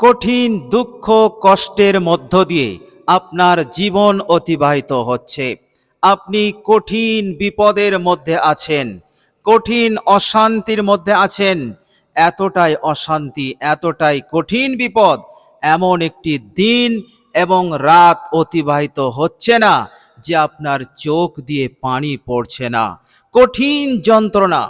কঠিন দুঃখ কষ্টের মধ্য দিয়ে আপনার জীবন অতিবাহিত হচ্ছে। আপনি কঠিন বিপদের মধ্যে আছেন, কঠিন অশান্তির মধ্যে আছেন। এতটাই অশান্তি, এতটাই কঠিন বিপদ, এমন একটি দিন এবং রাত অতিবাহিত হচ্ছে না যে আপনার চোখ দিয়ে পানি পড়ছে না। কঠিন যন্ত্রণা,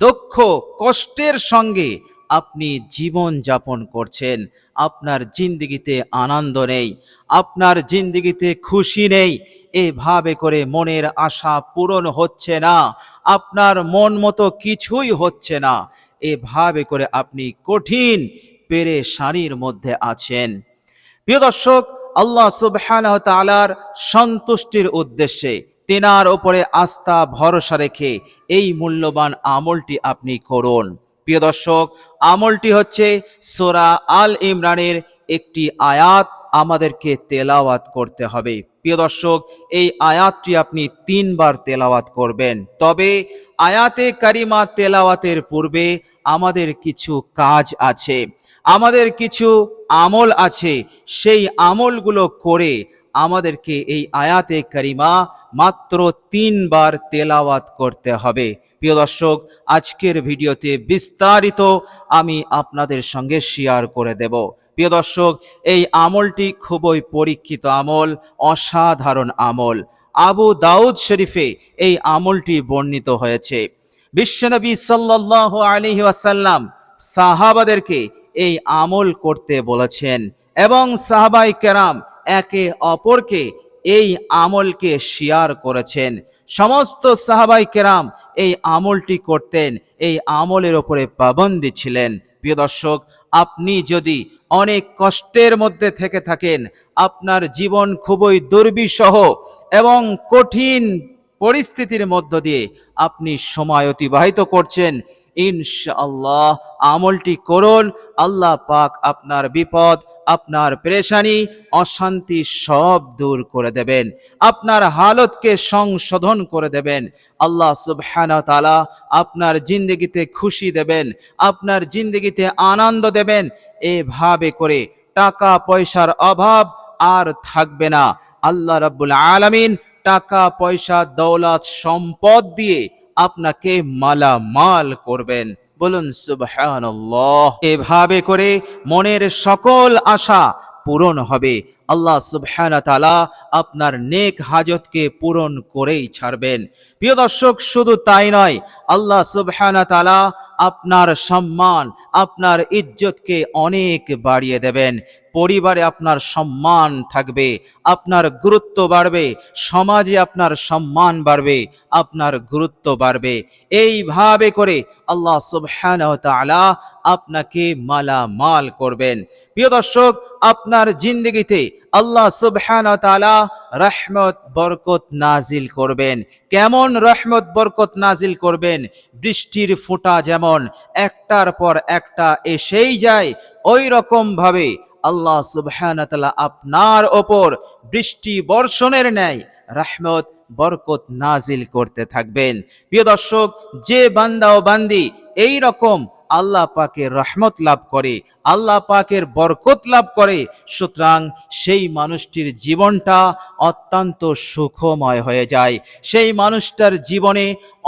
দুঃখ, কষ্টের সঙ্গে আপনি জীবন যাপন করছেন। আপনার জিন্দগিতে আনন্দ নেই। আপনার জিন্দগিতে খুশি নেই। এভাবে করে মনের আশা পূরণ হচ্ছে না। আপনার মন মতো কিছুই হচ্ছে না। এভাবে করে আপনি কঠিন পেরেশানির মধ্যে আছেন। প্রিয় দর্শক, আল্লাহ সুবহানাহু সন্তুষ্টির উদ্দেশ্যে তেনার ওপরে আস্থা ভরসা রেখে এই মূল্যবান আমলটি আপনি করুন। প্রিয় দর্শক, আমলটি হচ্ছে সোরা আল ইমরানের একটি আয়াত। আমাদেরকে তেলাওয়াত করতে হবে। প্রিয় দর্শক, এই আয়াতটি আপনি তিনবার তেলাওয়াত করবেন। তবে আয়াতে কারিমা তেলাওয়াতের পূর্বে আমাদের কিছু কাজ আছে। আমাদের কিছু আমল আছে। সেই আমলগুলো করে আমাদেরকে এই আয়াতে কারিমা মাত্র তিনবার তেলাওয়াত করতে হবে। প্রিয় দর্শক, আজকের ভিডিওতে বিস্তারিত আমি আপনাদের সঙ্গে শেয়ার করে দেব। প্রিয় দর্শক, এই আমলটি খুবই পরীক্ষিত আমল, অসাধারণ আমল। আবু দাউদ শরীফে এই আমলটি বর্ণিত হয়েছে। বিশ্বনবী সাল্লাল্লাহু আলাইহি ওয়াসাল্লাম সাহাবাদেরকে এই আমল করতে বলেছেন এবং সাহাবাই কেরাম একে অপরকে এই আমলকে শেয়ার করেছেন। সমস্ত সাহাবাই কেরাম এই আমলটি করতেন, এই আমলের ওপরে পাবন্দি ছিলেন। প্রিয় দর্শক, আপনি যদি অনেক কষ্টের মধ্যে থেকে থাকেন, আপনার জীবন খুবই দুর্বিষহ এবং কঠিন পরিস্থিতির মধ্য দিয়ে আপনি সময় অতিবাহিত করছেন ইনশাআল্লাহ আমলটি করুন। আল্লাহ পাক আপনার বিপদ, আপনার পেরেশানি, অশান্তি সব দূর করে দেবেন। আপনার হালতকে সংশোধন করে দেবেন। আল্লাহ তালা আপনার জিন্দগিতে খুশি দেবেন, আপনার জিন্দগিতে আনন্দ দেবেন। এভাবে করে টাকা পয়সার অভাব আর থাকবে না। আল্লাহ রাব্বুল আলামিন টাকা পয়সা দৌলত, সম্পদ দিয়ে আপনাকে মালামাল করবেন। বলুন সুবহানাল্লাহ। এভাবে করে মনের সকল আশা পূরণ হবে। আল্লাহ সুবহানা তালা আপনার নেক হাজতকে পূরণ করেই ছাড়বেন। প্রিয় দর্শক, শুধু তাই নয়, আল্লাহ সুবহানা তালা আপনার সম্মান, আপনার ইজ্জতকে অনেক বাড়িয়ে দেবেন। পরিবারে আপনার সম্মান থাকবে, আপনার গুরুত্ব বাড়বে, সমাজে আপনার সম্মান বাড়বে, আপনার গুরুত্ব বাড়বে। এইভাবে করে আল্লাহ তাআলা আপনাকে মালামাল করবেন। প্রিয় দর্শক, আপনার জিন্দগিতে আল্লাহ সুবহানাহু ওয়া রহমত, বরকত নাজিল করবেন। কেমন রহমত, বরকত নাজিল করবেন? বৃষ্টির ফোঁটা যেমন, একটার পর একটা এসেই যায় ওই রকম ভাবে আল্লাহ সুবহানাহু ওয়া আপনার ওপর বৃষ্টি বর্ষণের ন্যায় রহমত, বরকত নাজিল করতে থাকবেন। প্রিয় দর্শক, যে বান্দা ও বান্দি এই রকম আল্লাহ পাকের রহমত লাভ করে, আল্লাহ পাকের বরকত লাভ করে, সুতরাং সেই মানুষটির জীবনটা অত্যন্ত সুখময় হয়ে যায়। সেই মানুষটার জীবনে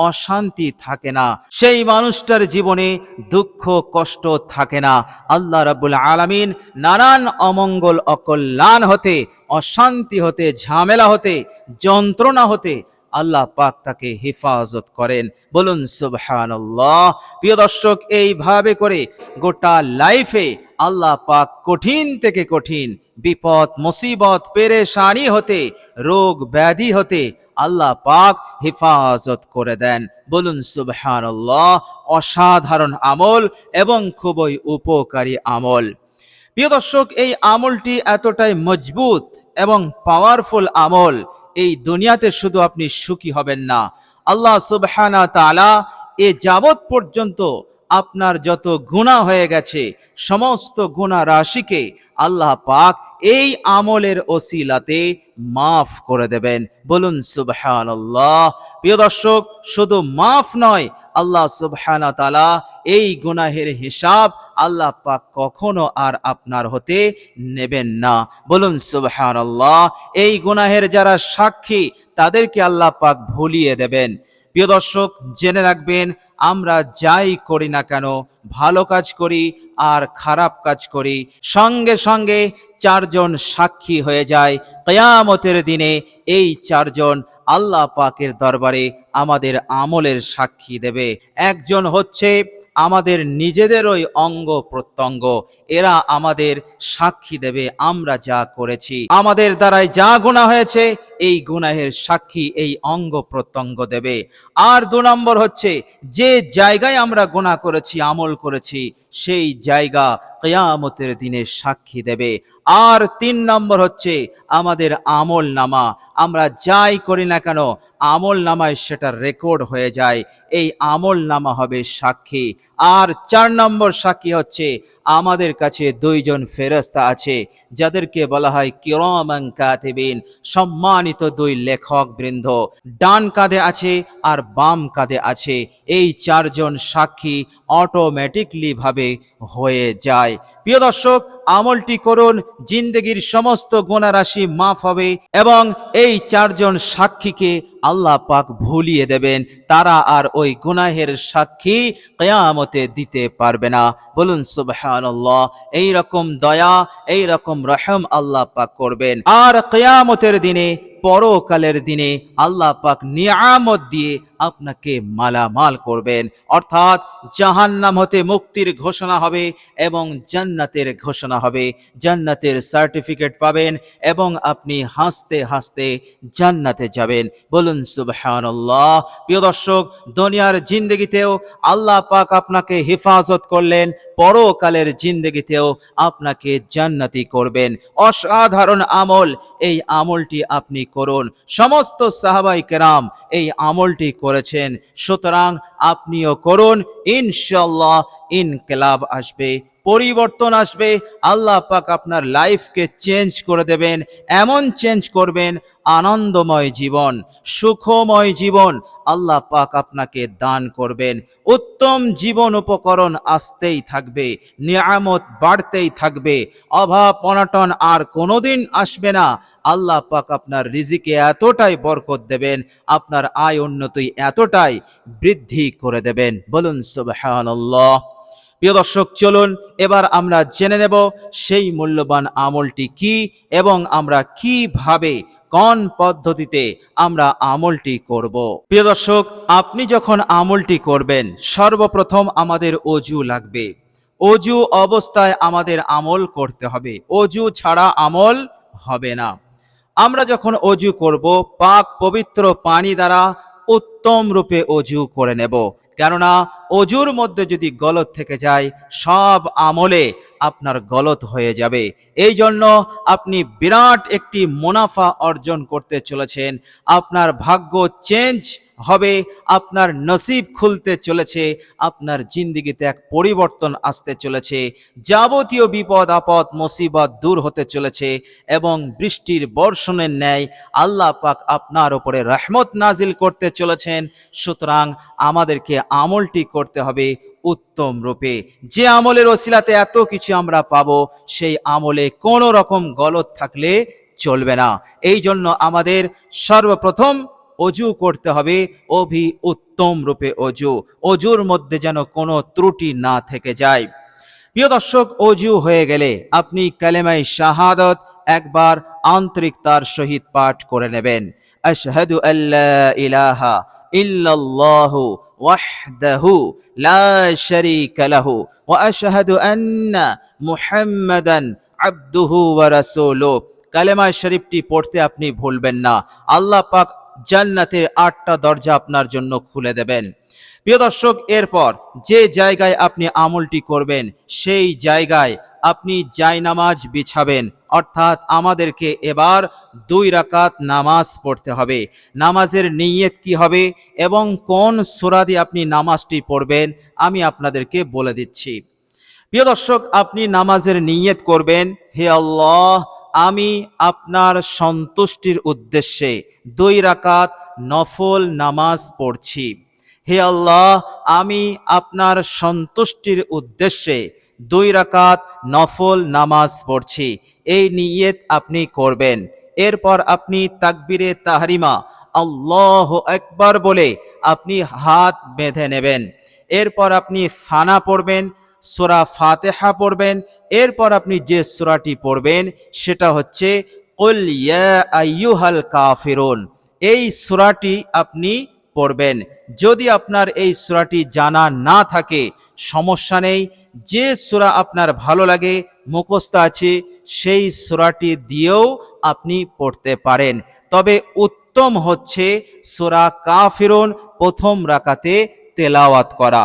অশান্তি থাকে না, সেই মানুষটার জীবনে দুঃখ, কষ্ট থাকে না। আল্লাহ রাব্বুল আলামিন নানান অমঙ্গল অকল্যাণ হতে, অশান্তি হতে, ঝামেলা হতে, যন্ত্রণা হতে আল্লাহ পাক তাকে হেফাজত করেন। বলুন, সুবহানাল্লাহ। প্রিয় দর্শক, এইভাবে করে গোটা লাইফে আল্লাহ পাক কঠিন থেকে কঠিন বিপদ, মুসিবত, পেরেশানি হতে, রোগ ব্যাধি হতে আল্লাহ পাক হেফাজত করে দেন। বলুন, সুবহানাল্লাহ। অসাধারণ আমল এবং খুবই উপকারী আমল। প্রিয় দর্শক, এই আমলটি এতটাই মজবুত এবং পাওয়ারফুল আমল এই দুনিয়াতে শুধু আপনি সুখী হবেন না। আল্লাহ সুবহানা তালা এ যাবৎ পর্যন্ত আপনার যত গুণা হয়ে গেছে, সমস্ত গুণা রাশিকে আল্লাহ পাক এই আমলের ওসিলাতে মাফ করে দেবেন। বলুন সুবহানাল্লাহ। প্রিয় দর্শক, শুধু মাফ নয়, আল্লাহ সুবহানা তালা এই গুনাহের হিসাব আল্লাহ পাক কখনো আর আপনার হতে নেবেন না। বলুন, সুবহানাল্লাহ, এই গুনাহের যারা সাক্ষী, তাদেরকে আল্লাহ পাক ভুলিয়ে দেবেন। প্রিয় দর্শক, জেনে রাখবেন, আমরা যাই করি না কেন, ভালো কাজ করি আর খারাপ কাজ করি। সঙ্গে সঙ্গে চারজন সাক্ষী হয়ে যায়। কেয়ামতের দিনে এই চারজন আল্লাহ পাকের দরবারে আমাদের আমলের সাক্ষী দেবে। একজন হচ্ছে আমাদের নিজেদেরই অঙ্গ প্রত্যঙ্গ। এরা আমাদের সাক্ষী দেবে, আমরা যা করেছি। আমাদের দ্বারাই যা গোনা হয়েছে এই গুনাহের সাক্ষী, এই অঙ্গ প্রত্যঙ্গ দেবে। আর দু নম্বর হচ্ছে, যে জায়গায় আমরা গুণা করেছি, আমল করেছি, সেই জায়গা কেয়ামতের দিনে সাক্ষী দেবে। আর তিন নম্বর হচ্ছে, আমাদের আমল নামা আমরা যাই করি না কেন আমল নামায় সেটা রেকর্ড হয়ে যায়। এই আমল নামা হবে সাক্ষী। আর চার নম্বর সাক্ষী হচ্ছে আমাদের কাছে দুইজন ফেরস্তা আছে, যাদেরকে বলা হয় কিরমান কাতিবিন, সম্মানিত দুই লেখক বৃন্দ। ডান কাঁধে আছে আর বাম কাঁধে আছে। এই চারজন সাক্ষী অটোমেটিকলি ভাবে হয়ে যায়। প্রিয় দর্শক আমলটি করুন, জিন্দগির সমস্ত গোনারাশি মাফ হবে এবং এই চারজন সাক্ষীকে আল্লাহ পাক ভুলিয়ে দেবেন। তারা আর ওই গুনাহের সাক্ষী কেয়ামতে দিতে পারবে না। বলুন, সুবহানাল্লাহ এই রকম দয়া এই রকম রহম আল্লাহ পাক করবেন। আর কেয়ামতের দিনে পরকালের দিনে আল্লাহ পাক নিয়ামত দিয়ে আপনাকে মালামাল করবেন। অর্থাৎ জাহান্নাম হতে মুক্তির ঘোষণা হবে এবং জান্নাতের ঘোষণা হবে। জান্নাতের সার্টিফিকেট পাবেন এবং আপনি হাসতে হাসতে জান্নাতে যাবেন। বলুন, সুবহানাল্লাহ। প্রিয় দর্শক, দুনিয়ার জিন্দগিতেও আল্লাহ পাক আপনাকে হেফাজত করলেন। পরকালের জিন্দগিতেও আপনাকে জান্নাতি করবেন। অসাধারণ আমল এই আমলটি আপনি করুন। সমস্ত সাহাবাই কেরাম এই আমলটি করেছেন। সুতরাং আপনিও করুন। ইনশাল্লাহ ইনকেলাব আসবে। পরিবর্তন আসবে, আল্লাহ পাক আপনার লাইফকে চেঞ্জ করে দেবেন, এমন চেঞ্জ করবেন, আনন্দময় জীবন, সুখময় জীবন আল্লাহ পাক আপনাকে দান করবেন। উত্তম জীবন উপকরণ আসতেই থাকবে, নিয়ামত বাড়তেই থাকবে, অভাব অনাটন আর কোনোদিন আসবে না। আল্লাহ পাক আপনার রিজিকে এতটাই বরকত দেবেন, আপনার আয় উন্নতি এতটাই বৃদ্ধি করে দেবেন। বলুন সুবহানাল্লাহ। প্রিয় দর্শক, চলুন এবার আমরা জেনে নেব সেই মূল্যবান আমলটি কি এবং আমরা কীভাবে, কোন পদ্ধতিতে আমরা আমলটি করব। প্রিয় দর্শক, আপনি যখন আমলটি করবেন, সর্বপ্রথম আমাদের অজু লাগবে। অজু অবস্থায় আমাদের আমল করতে হবে। অজু ছাড়া আমল হবে না। আমরা যখন অজু করব, পাক পবিত্র পানি দ্বারা উত্তম রূপে অজু করে নেব। কেননা অজুর মধ্যে যদি গলত থেকে যায়, সব আমলে আপনার গলত হয়ে যাবে। এই জন্য আপনি বিরাট একটি মুনাফা অর্জন করতে চলেছেন। আপনার ভাগ্য চেঞ্জ হবে, আপনার নসিব খুলতে চলেছে, আপনার জিন্দিগিতে এক পরিবর্তন আসতে চলেছে, যাবতীয় বিপদ, আপদ, মুসিবত দূর হতে চলেছে এবং বৃষ্টির বর্ষণের ন্যায় আল্লাহ পাক আপনার ওপরে রহমত নাজিল করতে চলেছেন। সুতরাং আমাদেরকে আমলটি করতে হবে উত্তম রূপে। যে আমলের ওসিলাতে এত কিছু আমরা পাবো, সেই আমলে কোনো রকম গলত থাকলে চলবে না। এই জন্য আমাদের সর্বপ্রথম অজু করতে হবে। অভি উত্তম রূপে অজু। অজুর মধ্যে যেন কোনো ত্রুটি না থেকে যায়। প্রিয় দর্শক, অজু হয়ে গেলে আপনি কালেমাই শাহাদত একবার আন্তরিকতার সহিত পাঠ করে নেবেন। আশহাদু আল্লাহ ইলাহা ইল্লাল্লাহু ওয়াহদাহু লা শারীকা লাহু ওয়া আশহাদু আন্না মুহাম্মাদান আবদুহু ওয়া রাসূলুহু। কালেমা শরীফটি পড়তে আপনি ভুলবেন না। আল্লাহ পাক জান্নাতের আটটা দরজা আপনার জন্য খুলে দেবেন। প্রিয় দর্শক, এরপর যে জায়গায় আপনি আমলটি করবেন, সেই জায়গায় আপনি জায়নামাজ বিছাবেন। অর্থাৎ আমাদেরকে এবার দুই রাকাত নামাজ পড়তে হবে। নামাজের নিয়ত কি হবে এবং কোন সোরা দিয়ে আপনি নামাজটি পড়বেন, আমি আপনাদেরকে বলে দিচ্ছি। প্রিয় দর্শক, আপনি নামাজের নিয়ত করবেন, হে আল্লাহ আমি আপনার সন্তুষ্টির উদ্দেশ্যে দুই রাকাত নফল নামাজ পড়ছি। হে আল্লাহ, আমি আপনার সন্তুষ্টির উদ্দেশ্যে দুই রাকাত নফল নামাজ পড়ছি। এই নিয়ত আপনি করবেন। এরপর আপনি তাকবিরে তাহরিমা, আল্লাহ একবার বলে আপনি হাত বেঁধে নেবেন। এরপর আপনি ফানা পড়বেন, সোরা ফাতেহা পড়বেন এরপর আপনি যে সোরাটি পড়বেন, সেটা হচ্ছে কাফিরুন। এই সূরাটি আপনি পড়বেন। যদি আপনার এই সূরাটি জানা না থাকে, সমস্যা নেই। যে সূরা আপনার ভালো লাগে, মুখস্থ আছে, সেই সূরাটি দিয়েও আপনি পড়তে পারেন। তবে উত্তম হচ্ছে সূরা কাফিরুন প্রথম রাকাতে তেলাওয়াত করা।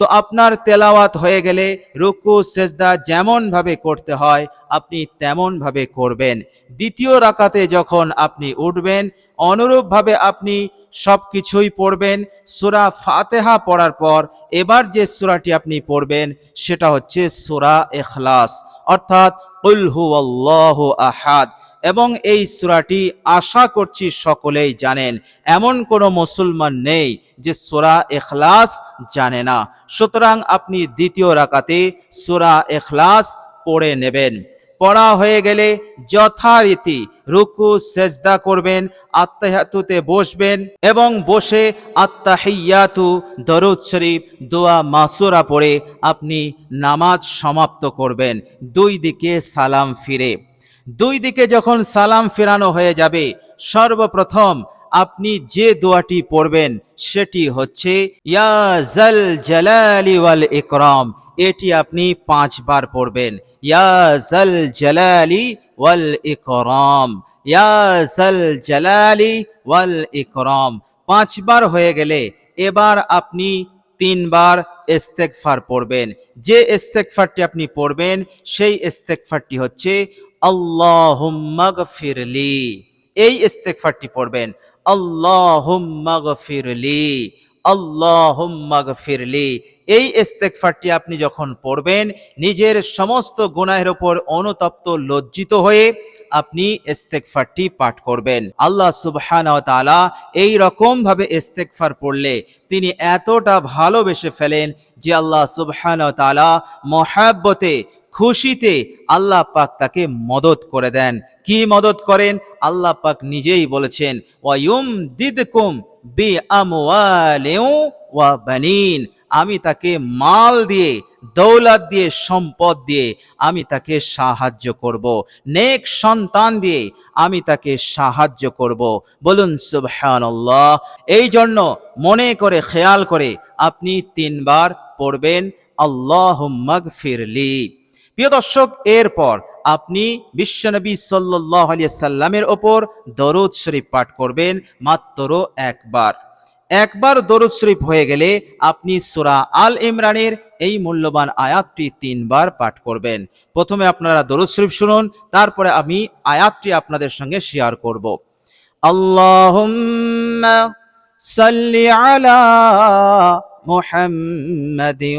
তো আপনার তেলাওয়াত হয়ে গেলে রুকু, সেজদা যেমন ভাবে করতে হয়, আপনি তেমন ভাবে করবেন। দ্বিতীয় রাকাতে যখন আপনি উঠবেন, অনুরূপভাবে আপনি সব কিছুই পড়বেন। সুরা ফাতেহা পড়ার পর এবার যে সুরাটি আপনি পড়বেন, সেটা হচ্ছে সুরা এখলাস অর্থাৎ উলহু আল্লাহ আহাদ। এবং এই সুরাটি আশা করছি সকলেই জানেন। এমন কোনো মুসলমান নেই যে সুরা এখলাস জানে না। সুতরাং আপনি দ্বিতীয় রাকাতে সুরা এখলাস পড়ে নেবেন। পড়া হয়ে গেলে যথারীতি রুকু, সেজদা করবেন, আত্মাহাতুতে বসবেন এবং বসে আত্মাহিয়াতু দরুদ শরীফ, দোয়া, মাসুরা পড়ে আপনি নামাজ সমাপ্ত করবেন। দুই দিকে সালাম ফিরে। দুই দিকে যখন সালাম ফেরানো হয়ে যাবে, সর্বপ্রথম আপনি যে দোয়াটি পড়বেন, সেটি হচ্ছে, ইয়া জাল ওয়াল এটি আপনি পাঁচবার পড়বেন, ইয়া জাল জালালি ওয়াল ইকরাম ইয়া জাল জালালি ওয়াল ইকরাম পাঁচবার হয়ে গেলে এবার আপনি তিনবার ইস্তেগফার পড়বেন, যে ইস্তেগফারটি আপনি পড়বেন, সেই ইস্তেগফারটি হচ্ছে আল্লাহুম্মাগফিরলি এই ইস্তেগফারটি পড়বেন। আল্লাহুম্মাগফিরলি আল্লাহুম্মাগফিরলি এই ইস্তেগফারটি আপনি যখন পড়বেন, নিজের সমস্ত গুনাহের উপর অনুতপ্ত, লজ্জিত হয়ে আপনি ইস্তেগফারটি পাঠ করবেন। আল্লাহ সুবহানাহু ওয়া তাআলা এই রকম ভাবে ইস্তেগফার পড়লে তিনি এতটা ভালোবেসে ফেলেন যে আল্লাহ সুবহানাহু ওয়া মহাব্বতে খুশিতে আল্লাহ পাক তাকে মদত করে দেন। কি মদত করেন? আল্লাহ পাক নিজেই বলেছেন ওয়ায়ুম দিদকুম বি আমওয়ালিউ ওয়া বানিন। আমি তাকে মাল দিয়ে, দৌলত দিয়ে, সম্পদ দিয়ে আমি তাকে সাহায্য করব। নেক সন্তান দিয়ে আমি তাকে সাহায্য করব। বলুন, সুবহানাল্লাহ। এই জন্য মনে করে, খেয়াল করে আপনি তিনবার পড়বেন আল্লাহুম্মাগ ফিরলি প্রিয় দর্শক, এরপর আপনি বিশ্বনবী সাল্লাহ সাল্লামের ওপর দরুদ শরীফ পাঠ করবেন মাত্র একবার। একবার দরুদ শরীফ হয়ে গেলে আপনি সুরা আল ইমরানের এই মূল্যবান আয়াতটি তিনবার পাঠ করবেন। প্রথমে আপনারা দরুদ শরীফ শুনুন, তারপরে আমি আয়াতটি আপনাদের সঙ্গে শেয়ার করব। আল্লাহ সাল্লি আলা মুহাম্মাদিন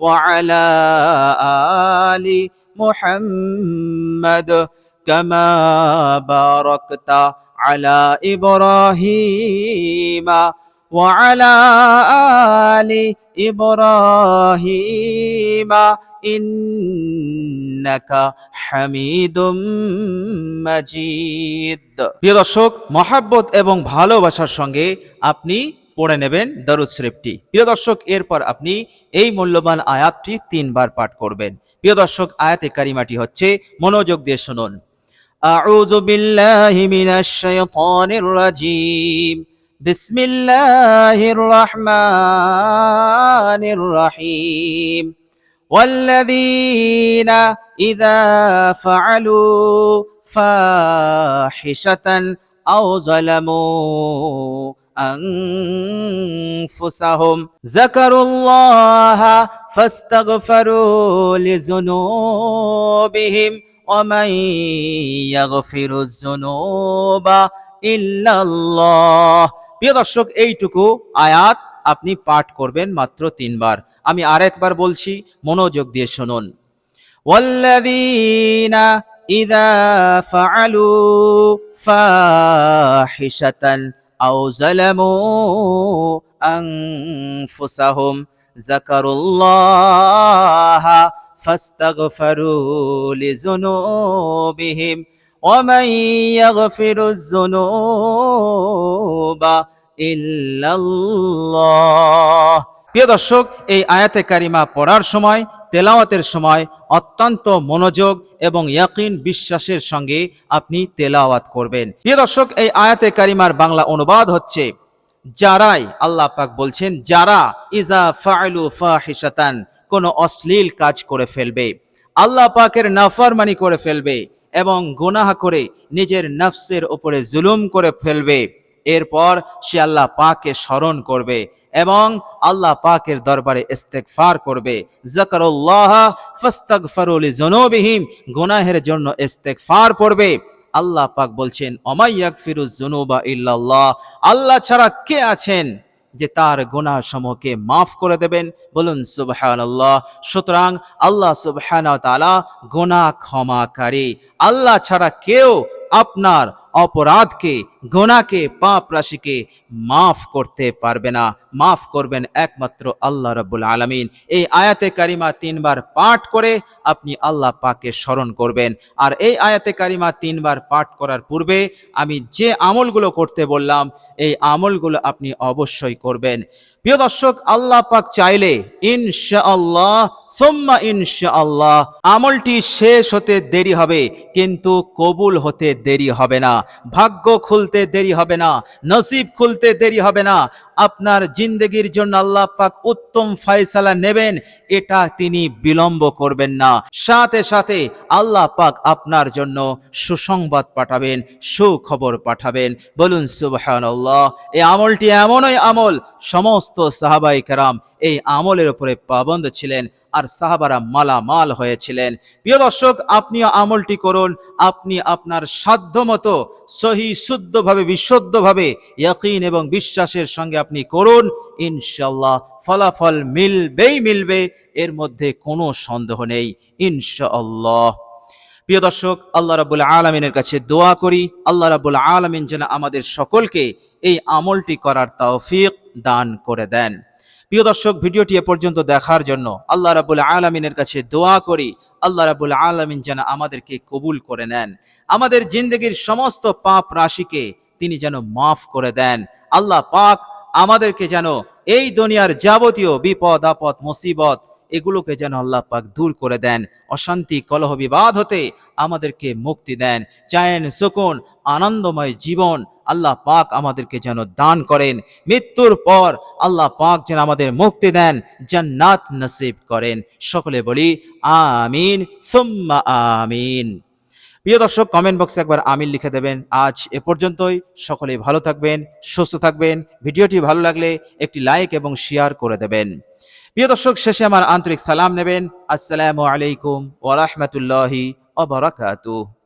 وعلى آل محمد كما باركت على إبراهيم وعلى آل إبراهيم ইন্নাকা হামিদুম মাজিদ প্রিয় দর্শক মহাব্বত এবং ভালোবাসার সঙ্গে আপনি পড়ে নেবেন দরুদ শরীফটি প্রিয় দর্শক এরপর আপনি এই মূল্যবান আয়াতটি তিনবার পাঠ করবেন প্রিয় দর্শক আয়াতে কারিমাটি হচ্ছে মনোযোগ দিয়ে শুনুন أعوذ بالله من الشيطان الرجيم بسم الله الرحمن الرحيم والذين إذا فعلوا فاحشة أو ظلموا أنفسهم ذكروا الله فاستغفروا لذنوبهم ومن يغفر الذنوب إلا الله প্রিয় দর্শক এইটুকু আয়াত আপনি পাঠ করবেন মাত্র তিনবার আমি আরেকবার বলছি মনোযোগ দিয়ে শুনুন والذين إذا فعلوا فاحشة أو ظلموا أنفسهم ذكروا الله فاستغفروا لذنوبهم ومن يغفر الذنوب إلا الله প্রিয় দর্শক, এই আয়াতে কারিমা পড়ার সময়, তেলাওয়াতের সময় অত্যন্ত মনোযোগ এবং ইয়াকিন বিশ্বাসের সঙ্গে আপনি তেলাওয়াত করবেন। প্রিয় দর্শক, এই আয়াতে কারিমার বাংলা অনুবাদ হচ্ছে, যারাই আল্লাহ পাক বলছেন, যারা ইজা ফাইলু ফাহিশাতান, কোনো অশ্লীল কাজ করে ফেলবে, আল্লাহ পাকের নাফরমানি করে ফেলবে এবং গুনাহ করে নিজের নফসের উপরে জুলুম করে ফেলবে, এরপর সে আল্লাহ পাকে স্মরণ করবে এবং আল্লাহ পাকের দরবারে ইস্তেগফার করবে। জাকারুল্লাহ ফাস্তাগফারু লিযুনুবিহিম, গুনাহের জন্য ইস্তেগফার করবে। আল্লাহ পাক বলছেন অমাইয়াক ফিরুজ জুনুবা ইল্লাল্লাহ আল্লাহ ছাড়া কে আছেন যে তার গুনাহ সমূহকে মাফ করে দেবেন? বলুন, সুবহানাল্লাহ। সুতরাং আল্লাহ সুবহানাহু ওয়া তাআলা গুনাহ ক্ষমাকারী। আল্লাহ ছাড়া কেউ আপনার অপরাধকে গোনাকে পাপ রাশিকে মাফ করতে পারবে না। মাফ করবেন একমাত্র আল্লাহ রাব্বুল আলামিন। এই আয়াতে কারিমা তিনবার পাঠ করে আপনি আল্লাহ পাকে স্মরণ করবেন। আর এই আয়াতে কারিমা তিনবার পাঠ করার পূর্বে আমি যে আমলগুলো করতে বললাম, এই আমলগুলো আপনি অবশ্যই করবেন। প্রিয় দর্শক, আল্লাহ পাক চাইলে ইনশাআল্লাহ, সোম্মা ইনশাআল্লাহ, আমলটি শেষ হতে দেরি হবে, কিন্তু কবুল হতে দেরি হবে না। ভাগ্য খুলতে দেরি হবে না, নসিব খুলতে দেরি হবে না। আপনার জিন্দগির জন্য আল্লাহ পাক উত্তম ফয়সালা নেবেন, এটা তিনি বিলম্ব করবেন না। সাথে সাথে আল্লাহ পাক আপনার জন্য সুসংবাদ পাঠাবেন, সুখবর পাঠাবেন। বলুন, সুবহানাল্লাহ, এই আমলটি এমনই আমল, সমস্ত সাহাবাই কেরাম এই আমলের উপরে পাবন্দ ছিলেন। আর সাহাবারা মালামাল হয়েছিলেন। প্রিয় দর্শক, আপনিও আমলটি করুন। আপনি আপনার সাধ্য মতো সহি, শুদ্ধভাবে, বিশুদ্ধভাবে ইয়াকিন এবং বিশ্বাসের সঙ্গে আপনি করুন। ইনশাল্লাহ ফলাফল মিলবেই মিলবে, এর মধ্যে কোনো সন্দেহ নেই। ইনশাআল্লাহ। প্রিয় দর্শক, আল্লাহ রাবুল আলমিনের কাছে দোয়া করি। আল্লাহ রাবুল আলমিন যেন আমাদের সকলকে এই আমলটি করার তৌফিক দান করে দেন। প্রিয় দর্শক, ভিডিওটি এ পর্যন্ত দেখার জন্য আল্লাহ রাবুল আলমিনের কাছে দোয়া করি। আল্লাহ রাবুল আলমিন যেন আমাদেরকে কবুল করে নেন। আমাদের জিন্দগির সমস্ত পাপ রাশিকে তিনি যেন মাফ করে দেন। আল্লাহ পাক আমাদেরকে যেন এই দুনিয়ার যাবতীয় বিপদ, আপদ, মুসিবত এগুলোকে যেন আল্লাহ পাক দূর করে দেন। অশান্তি, কলহ, বিবাদ হতে আমাদেরকে মুক্তি দেন। চায়েন সুকুন, আনন্দময় জীবন আল্লাহ পাক আমাদেরকে যেন দান করেন। মৃত্যুর পর আল্লাহ পাক যেন আমাদের মুক্তি দেন, জান্নাত নসিব করেন। সকলে বলি, আমিন, সুম্মা আমিন। প্রিয় দর্শক কমেন্ট বক্সে একবার আমিন লিখে দেবেন। আজ এ পর্যন্তই। সকলে ভালো থাকবেন, সুস্থ থাকবেন। ভিডিওটি ভালো লাগলে একটি লাইক এবং শেয়ার করে দেবেন। প্রিয় দর্শক, শেষে আমার আন্তরিক সালাম নেবেন। আসসালামু আলাইকুম ওয়া রাহমাতুল্লাহি ওয়া বারাকাতুহু।